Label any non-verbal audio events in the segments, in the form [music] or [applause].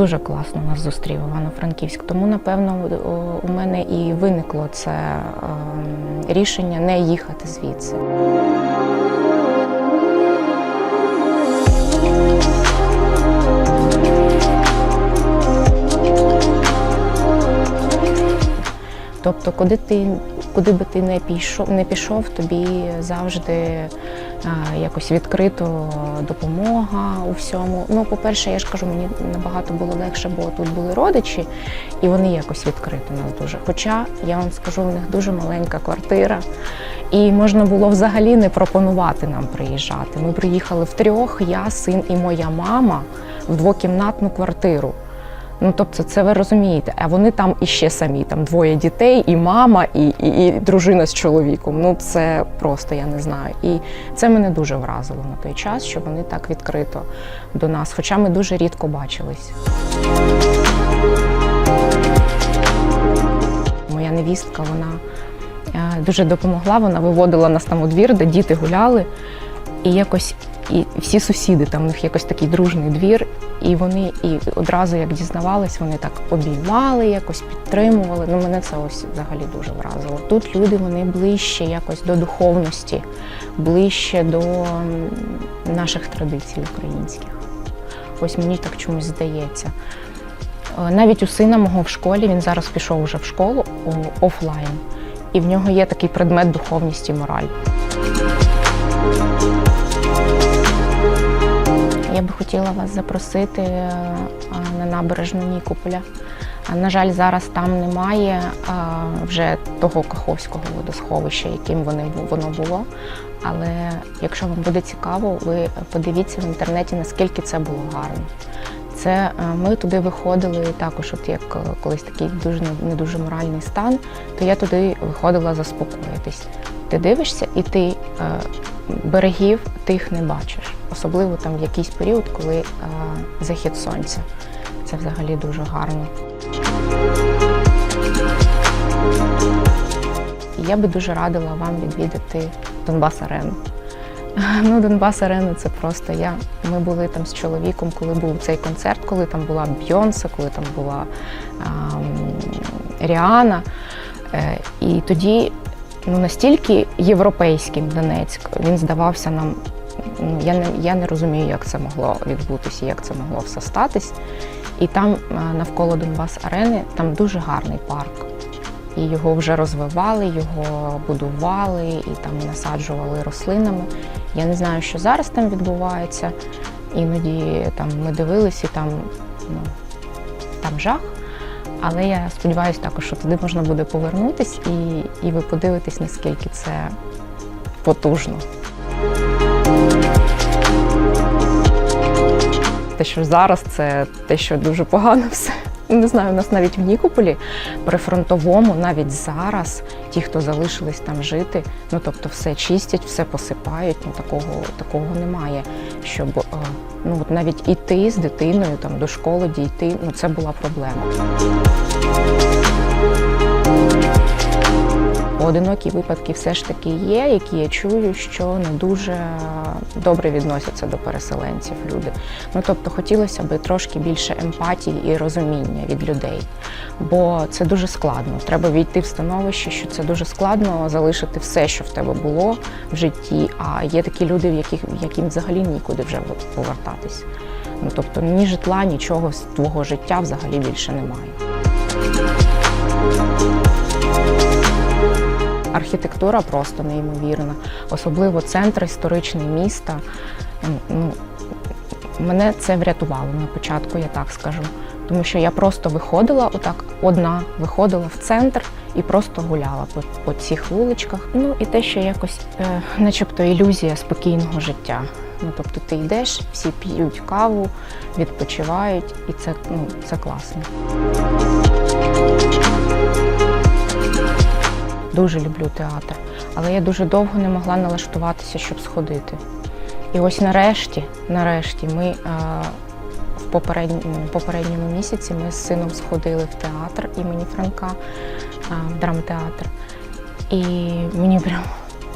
Дуже класно нас зустрів Івано-Франківськ. Тому, напевно, у мене і виникло це ем, рішення не їхати звідси. Тобто, куди ти, куди би ти не пішов, не пішов, тобі завжди а, якось відкрито допомога у всьому. Ну, по-перше, я ж кажу, мені набагато було легше, бо тут були родичі, і вони якось відкрито нас дуже. Хоча я вам скажу, у них дуже маленька квартира, і можна було взагалі не пропонувати нам приїжджати. Ми приїхали втрьох, я, син і моя мама в двокімнатну квартиру. Ну, тобто, це ви розумієте, а вони там іще самі, там двоє дітей, і мама, і, і, і дружина з чоловіком. Ну це просто я не знаю. І це мене дуже вразило на той час, що вони так відкрито до нас, хоча ми дуже рідко бачились. Моя невістка, вона е, дуже допомогла, вона виводила нас там у двір, де діти гуляли, і якось і всі сусіди, там у них якось такий дружний двір, і вони і одразу як дізнавались, вони так обіймали, якось підтримували. Ну мене це ось взагалі дуже вразило. Тут люди вони ближче якось до духовності, ближче до наших традицій українських. Ось мені так чомусь здається. Е, Навіть у сина мого в школі він зараз пішов вже в школу офлайн, і в нього є такий предмет духовність і мораль. Я би хотіла вас запросити е, на набережну Нікополя. На жаль, зараз там немає вже того Каховського водосховища, яким воно було. Але якщо вам буде цікаво, ви подивіться в інтернеті, наскільки це було гарно. Це е, ми туди виходили також, от як е, колись такий дуже не- не дуже моральний стан, то я туди виходила заспокоїтись. Ти дивишся, і ти е, берегів тих не бачиш, особливо там в якийсь період, коли е, захід сонця. Це взагалі дуже гарно. Я би дуже радила вам відвідати Донбас Арену. [laughs] Ну, Донбас Арена це просто я. Ми були там з чоловіком, коли був цей концерт, коли там була Бйонсе, коли там була ем, Ріана. Е, і тоді ну, настільки європейським Донецьк, він здавався нам. Ну, я не, я не розумію, як це могло відбутися, як це могло все статись. І там е, навколо Донбас Арени там дуже гарний парк. І його вже розвивали, його будували і там насаджували рослинами. Я не знаю, що зараз там відбувається. Іноді там ми дивилися, там, ну, там жах. Але я сподіваюся також, що туди можна буде повернутись і, і ви подивитесь, наскільки це потужно. Те, що зараз, це те, що дуже погано все. Не знаю, у нас навіть в Нікополі при фронтовому, навіть зараз, ті, хто залишились там жити, ну тобто все чистять, все посипають. Ну такого такого немає. Щоб е, ну от навіть іти з дитиною там до школи дійти, ну це була проблема. Поодинокі випадки все ж таки є, які я чую, що не дуже добре відносяться до переселенців люди. Ну тобто хотілося б трошки більше емпатії і розуміння від людей, бо це дуже складно. Треба війти в становище, що це дуже складно залишити все, що в тебе було в житті. А є такі люди, в яких яким взагалі нікуди вже повертатись. Ну тобто ні житла, нічого з твого життя взагалі більше немає. Архітектура просто неймовірна, особливо центр історичний міста. Ну, мене це врятувало на початку, я так скажу. Тому що я просто виходила отак, одна виходила в центр і просто гуляла по, по цих вуличках. Ну і те, що якось, е, начебто, ілюзія спокійного життя. Ну тобто ти йдеш, всі п'ють каву, відпочивають, і це, ну, це класно. Дуже люблю театр, але я дуже довго не могла налаштуватися, щоб сходити. І ось нарешті, нарешті, ми е, в попередньому, попередньому місяці ми з сином сходили в театр імені Франка, е, в драмтеатр. І мені прям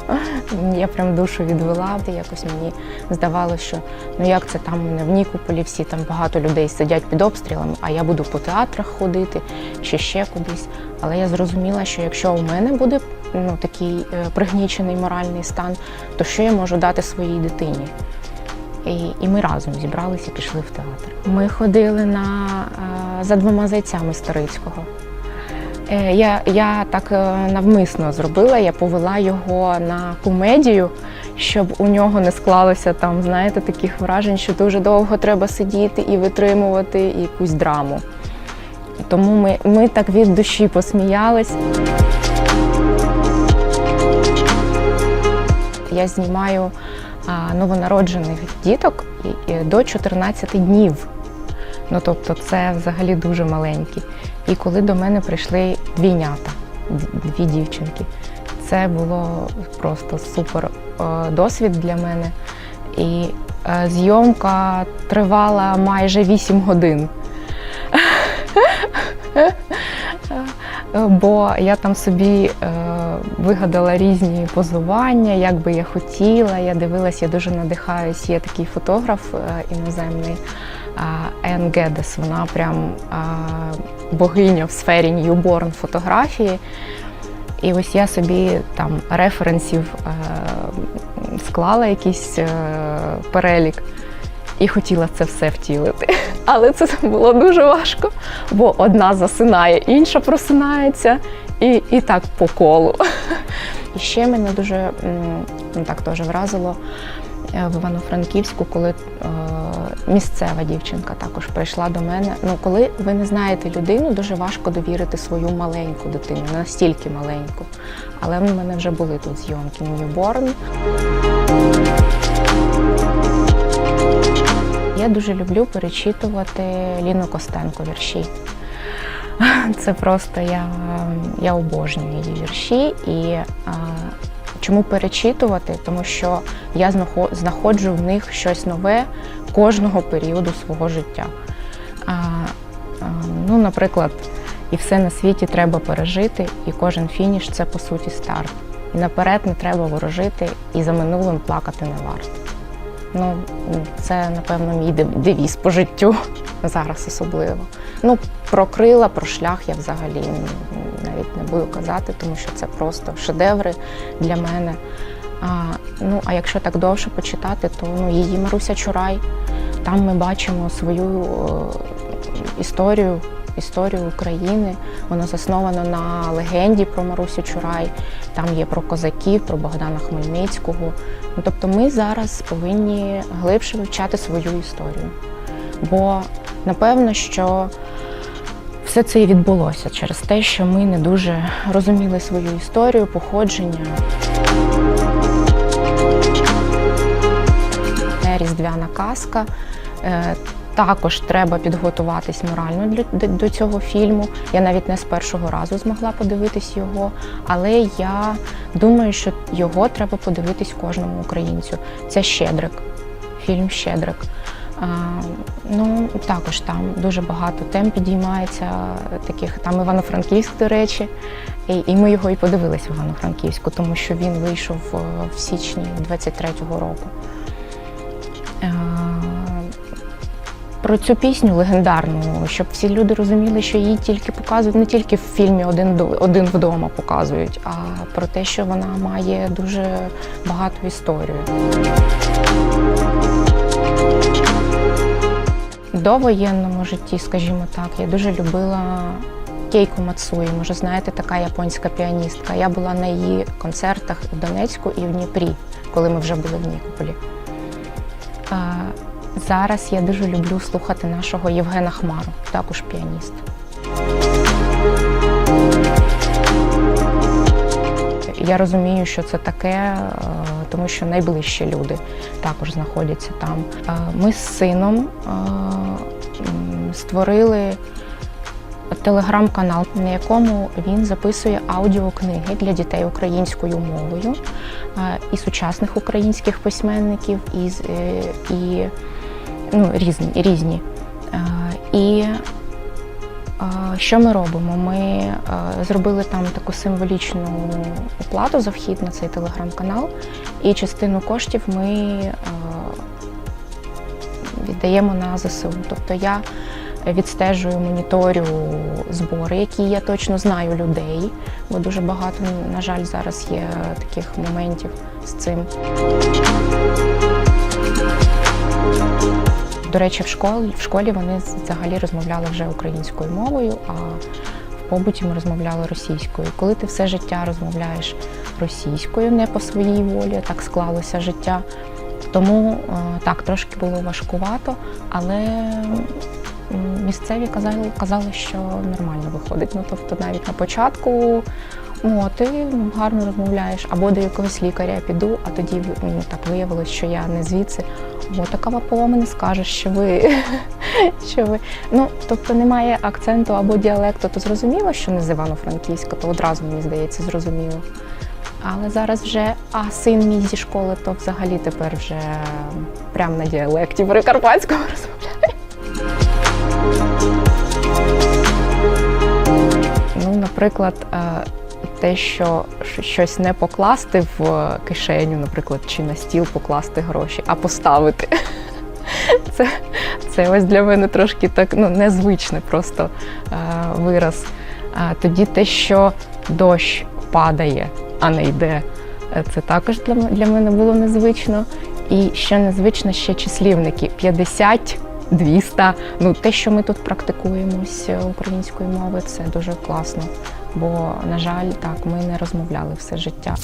[laughs] Я прям душу відвела. Якось мені здавалося, що ну як це там мене в Нікополі всі там багато людей сидять під обстрілами, а я буду по театрах ходити чи ще кудись. Але я зрозуміла, що якщо у мене буде ну, такий е, пригнічений моральний стан, то що я можу дати своїй дитині? І, і ми разом зібралися і пішли в театр. Ми ходили на, е, за двома зайцями Старицького. Е, Я, я так е, навмисно зробила, я повела його на комедію, щоб у нього не склалося там, знаєте, таких вражень, що дуже довго треба сидіти і витримувати якусь драму. Тому ми, ми так від душі посміялись. Я знімаю новонароджених діток до 14 днів. Ну тобто це взагалі дуже маленькі. І коли до мене прийшли двійнята, дві дівчинки, це було просто супер е, досвід для мене. І е, зйомка тривала майже 8 годин. [laughs] Бо я там собі е, вигадала різні позування, як би я хотіла. Я дивилась, я дуже надихаюсь. Є такий фотограф е, іноземний Ен Гедес. Вона прям богиня в сфері ньюборн фотографії. І ось я собі там референсів е, склала якийсь е, перелік і хотіла це все втілити. [laughs] Але це було дуже важко, бо одна засинає, інша просинається, і, і так по колу. [laughs] І ще мене дуже ну, так теж вразило в Івано-Франківську, коли е, місцева дівчинка також прийшла до мене. Ну, коли ви не знаєте людину, дуже важко довірити свою маленьку дитину, настільки маленьку. Але в мене вже були тут зйомки Ньюборн. Я дуже люблю перечитувати Ліну Костенко вірші. Це просто я, я обожнюю її вірші. І чому перечитувати? Тому що я знаходжу в них щось нове кожного періоду свого життя. А, ну, наприклад, і все на світі треба пережити, і кожен фініш це по суті старт. І наперед не треба ворожити, і за минулим плакати не варто. Ну, це, напевно, мій дев- девіз по життю [laughs] зараз особливо. Ну, про крила, про шлях я взагалі м, навіть не буду казати, тому що це просто шедеври для мене. А, ну, а якщо так довше почитати, то ну, її Маруся Чурай. Там ми бачимо свою е, історію, історію України. Воно засновано на легенді про Марусю Чурай. Там є про козаків, про Богдана Хмельницького. Ну, тобто ми зараз повинні глибше вивчати свою історію. Бо напевно, що все це і відбулося через те, що ми не дуже розуміли свою історію, походження. Різдвяна казка. Е, Також треба підготуватись морально до, до цього фільму. Я навіть не з першого разу змогла подивитись його, але я думаю, що його треба подивитись кожному українцю. Це Щедрик, фільм Щедрик. Ну, також там дуже багато тем підіймається, таких там Івано-Франківськ, до речі. І, і ми його і подивилися в Івано-Франківську, тому що він вийшов е, в січні 23-го року. Е, Про цю пісню легендарну, щоб всі люди розуміли, що її тільки показують не тільки в фільмі Один, один вдома показують, а про те, що вона має дуже багату історію. Довоєнному житті, скажімо так, я дуже любила Кейко Мацуї. Може, знаєте, така японська піаністка. Я була на її концертах в Донецьку і в Дніпрі, коли ми вже були в Нікополі. Зараз я дуже люблю слухати нашого Євгена Хмару, також піаніст. Я розумію, що це таке, е, тому що найближчі люди також знаходяться там. Е, Ми з сином е, створили телеграм-канал, на якому він записує аудіокниги для дітей українською мовою е, і сучасних українських письменників, і, і ну, різні. різні. І Що ми робимо? Ми зробили там таку символічну оплату за вхід на цей телеграм-канал, і частину коштів ми віддаємо на ЗСУ. Тобто я відстежую, моніторю збори, які я точно знаю людей, бо дуже багато, на жаль, зараз є таких моментів з цим. До речі, в школі, в школі вони взагалі розмовляли вже українською мовою, а в побуті ми розмовляли російською. Коли ти все життя розмовляєш російською, не по своїй волі, так склалося життя. Тому е, так, трошки було важкувато, але місцеві казали, казали, що нормально виходить. Ну тобто навіть на початку о, ти гарно розмовляєш, або до якогось лікаря я піду, а тоді ну, так виявилось, що я не звідси. О, така по не скажеш, що ви, [laughs] що ви. Ну, тобто немає акценту або діалекту, то зрозуміло, що не з Івано-Франківська, то одразу мені здається зрозуміло. Але зараз вже, а син мій зі школи, то взагалі тепер вже прямо на діалекті прикарпатському [laughs] розмовляє. Ну, наприклад, е, те, що щось не покласти в кишеню, наприклад, чи на стіл покласти гроші, а поставити. [laughs] Це, це ось для мене трошки так ну, незвичний просто е, вираз. А тоді те, що дощ падає, а не йде, е, це також для, для мене було незвично. І ще незвично ще числівники 50, 200. Ну, те, що ми тут практикуємось е, української мови, це дуже класно. Бо, на жаль, так, ми не розмовляли все життя.